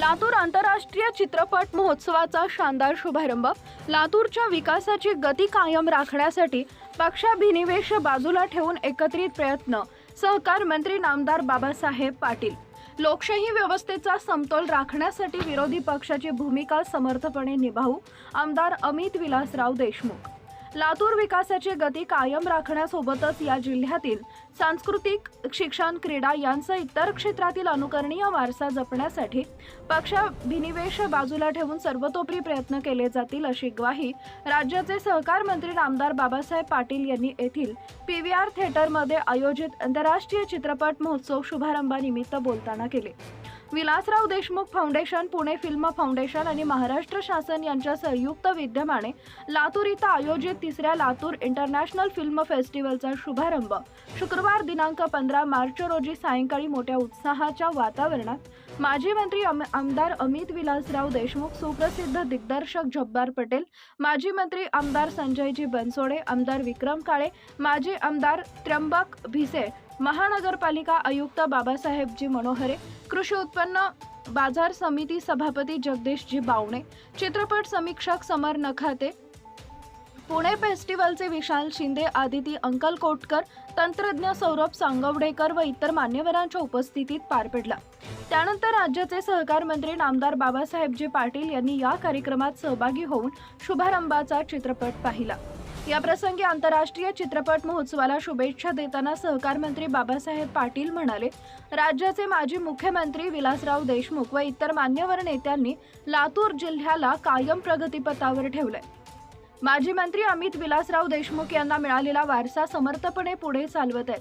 लातूर आंतरराष्ट्रीय चित्रपट महोत्सवाचा शानदार शुभारंभ लातूरच्या विकासाची गती कायम राखण्यासाठी पक्षाभिनिवेश बाजूला ठेवून एकत्रित प्रयत्न सहकार मंत्री नामदार बाबासाहेब पाटील. लोकशाही व्यवस्थेचा समतोल राखण्यासाठी विरोधी पक्षाची भूमिका समर्थपणे निभावू आमदार अमित विलासराव देशमुख. लातूर विकासाची गती कायम राखण्यासोबतच या जिल्ह्यातील सांस्कृतिक शिक्षण क्रीडा यांचा इतर क्षेत्रातील अनुकरणीय वारसा जपण्यासाठी पक्षाभिनिवेश बाजूला ठेवून सर्वतोपरी प्रयत्न केले जातील अशी ग्वाही राज्याचे सहकार मंत्री नामदार बाबासाहेब पाटील यांनी येथील पी व्ही आर थिएटरमध्ये आयोजित आंतरराष्ट्रीय चित्रपट महोत्सव शुभारंभानिमित्त बोलताना केले. Vilasrao Deshmukh foundation Pune film foundation आणि महाराष्ट्र शासन यांच्या संयुक्त विद्यमाने लातूर इथं आयोजित तिसऱ्या लातूर इंटरनॅशनल फिल्म फेस्टिवलचा शुभारंभ शुक्रवार दिनांक पंधरा मार्च रोजी सायंकाळी मोठ्या उत्साहाच्या वातावरणात माजी मंत्री अम- आमदार अमित विलासराव देशमुख सुप्रसिद्ध दिग्दर्शक जब्बार पटेल माजी मंत्री आमदार संजयजी बनसोडे आमदार विक्रम काळे माजी आमदार त्र्यंबक भिसे महानगरपालिका आयुक्त बाबासाहेबजी मनोहरे कृषी उत्पन्न बाजार समिती सभापती जगदीशजी बावणे चित्रपट समीक्षक समर नखाते पुणे फेस्टिवलचे विशाल शिंदे आदिती अंकल कोटकर तंत्रज्ञ सौरभ सांगवडेकर व इतर मान्यवरांच्या उपस्थितीत पार पडला. त्यानंतर राज्याचे सहकार मंत्री नामदार बाबासाहेबजी पाटील यांनी या कार्यक्रमात सहभागी होऊन शुभारंभाचा चित्रपट पाहिला. या प्रसंगी आंतरराष्ट्रीय चित्रपट महोत्सवाला शुभेच्छा देताना सहकार मंत्री बाबासाहेब पाटील म्हणाले राज्याचे माजी मुख्यमंत्री विलासराव देशमुख व इतर मान्यवर नेत्यांनी लातूर जिल्ह्याला कायम प्रगतीपथावर ठेवलंय. माजी मंत्री अमित विलासराव देशमुख यांना मिळालेला वारसा समर्थपणे पुढे चालवत आहेत.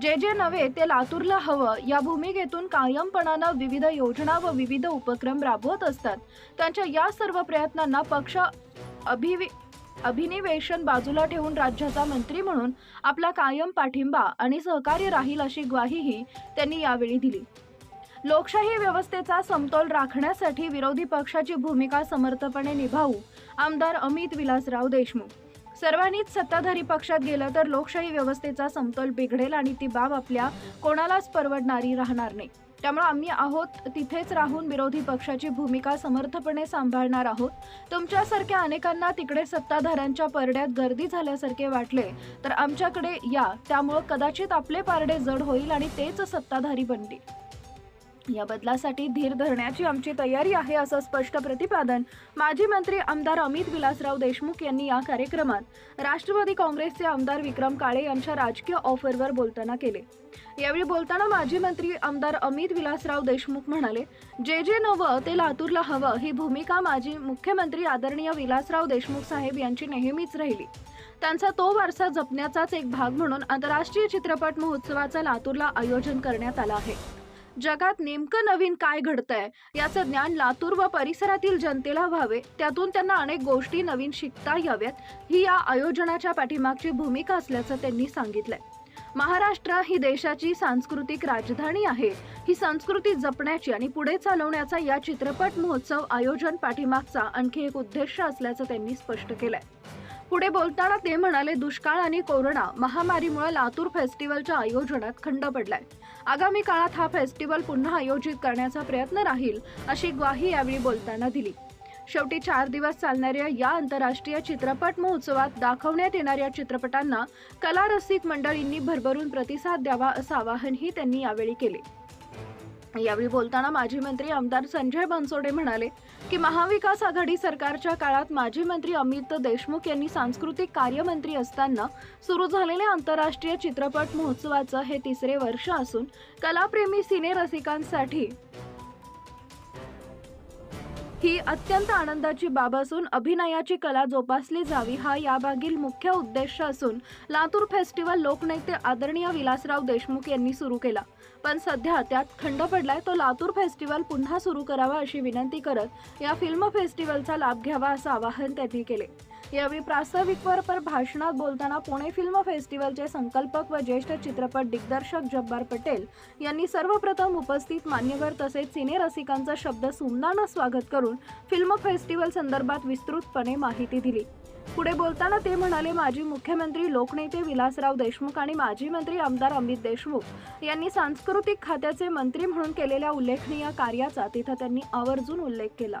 जे जे नव्हे ते लातूरला हवं या भूमिकेतून कायमपणानं विविध योजना व विविध उपक्रम राबवत असतात. त्यांच्या या सर्व प्रयत्नांना पक्ष अभिवि अभिनिवेशन बाजूला ठेवून राज्याचा मंत्री म्हणून आपला कायम पाठिंबा आणि सहकार्य राहील अशी ग्वाहीही त्यांनी यावेळी दिली. लोकशाही व्यवस्थेचा समतोल राखण्यासाठी विरोधी पक्षाची भूमिका समर्थपणे निभावू आमदार अमित विलासराव देशमुख. सर्वांनीच सत्ताधारी पक्षात गेलं तर लोकशाही व्यवस्थेचा समतोल बिघडेल आणि ती बाब आपल्या कोणालाच परवडणारी राहणार नाही. त्यामुळे आम्ही आहोत तिथेच राहून विरोधी पक्षाची भूमिका समर्थपणे सांभाळणार आहोत. तुमच्यासारख्या अनेकांना तिकडे सत्ताधाऱ्यांच्या परड्यात गर्दी झाल्यासारखे वाटले तर आमच्याकडे या त्यामुळं कदाचित आपले पारडे जड होईल आणि तेच सत्ताधारी बनतील. या बदलासाठी धीर धरण्याची आमची तयारी आहे असं स्पष्ट प्रतिपादन माजी मंत्री आमदार अमित विलासराव देशमुख यांनी या कार्यक्रमात राष्ट्रवादी काँग्रेसचे आमदार विक्रम काळे यांच्या राजकीय ऑफरवर बोलताना केले. यावेळी बोलताना माजी मंत्री आमदार अमित विलासराव देशमुख म्हणाले जे जे नवं ते लातूरला हवं ही भूमिका माजी मुख्यमंत्री आदरणीय विलासराव देशमुख साहेब यांची नेहमीच राहिली. त्यांचा तो वारसा जपण्याचाच एक भाग म्हणून आंतरराष्ट्रीय चित्रपट महोत्सवाचं लातूरला आयोजन करण्यात आलं आहे. जगात नेमकं नवीन काय घडतंय? याचं ज्ञान लातूर व परिसरातील जनतेला व्हावे. त्यातून त्यांना अनेक गोष्टी नवीन शिकता याव्यात. ही या आयोजनाच्या पाठीमागची भूमिका असल्याचं त्यांनी सांगितलंय. महाराष्ट्र ही देशाची सांस्कृतिक राजधानी आहे. ही संस्कृती जपण्याची आणि पुढे चालवण्याचा या चित्रपट महोत्सव आयोजन पाठीमागचा आणखी एक उद्देश असल्याचं त्यांनी स्पष्ट केलंय. पुढे बोलताना ते म्हणाले दुष्काळ आणि कोरोना महामारीमुळे लातूर फेस्टिवलच्या आयोजनात खंड पडलाय. आगामी काळात हा फेस्टिवल पुन्हा आयोजित करण्याचा प्रयत्न राहील अशी ग्वाही यावेळी बोलताना दिली. शेवटी चार दिवस चालणाऱ्या या आंतरराष्ट्रीय चित्रपट महोत्सवात दाखवण्यात येणाऱ्या चित्रपटांना कला रसिक मंडळींनी भरभरून प्रतिसाद द्यावा असं आवाहनही त्यांनी यावेळी केले. यावेळी बोलताना माजी मंत्री आमदार संजय बनसोडे म्हणाले की महाविकास आघाडी सरकारच्या काळात माजी मंत्री अमित देशमुख यांनी सांस्कृतिक कार्यमंत्री असताना सुरू झालेल्या आंतरराष्ट्रीय चित्रपट महोत्सवाचं हे तिसरे वर्ष असून कलाप्रेमी सिने रसिकांसाठी ही अत्यंत आनंदाची बाब असून अभिनयाची कला जोपासली जावी हा यामागील मुख्य उद्देश असून लातूर फेस्टिवल लोकनेते आदरणीय विलासराव देशमुख यांनी सुरू केला. पण सध्या त्यात खंड पडलाय तो लातूर फेस्टिवल पुन्हा सुरू करावा अशी विनंती करत या फिल्म फेस्टिवलचा लाभ घ्यावा असं आवाहन त्यांनी केले. यावेळी प्रास्ताविकवर पर भाषणात बोलताना पुणे फिल्म फेस्टिवलचे संकल्पक व ज्येष्ठ चित्रपट दिग्दर्शक जब्बार पटेल यांनी सर्वप्रथम उपस्थित मान्यवर तसेच सिनेरसिकांचं शब्द सुमनानं स्वागत करून फिल्म फेस्टिवल संदर्भात विस्तृतपणे माहिती दिली. पुढे बोलताना ते म्हणाले माजी मुख्यमंत्री लोकनेते विलासराव देशमुख आणि माजी मंत्री आमदार अमित देशमुख यांनी सांस्कृतिक खात्याचे मंत्री म्हणून केलेल्या उल्लेखनीय कार्याचा तिथं त्यांनी आवर्जून उल्लेख केला.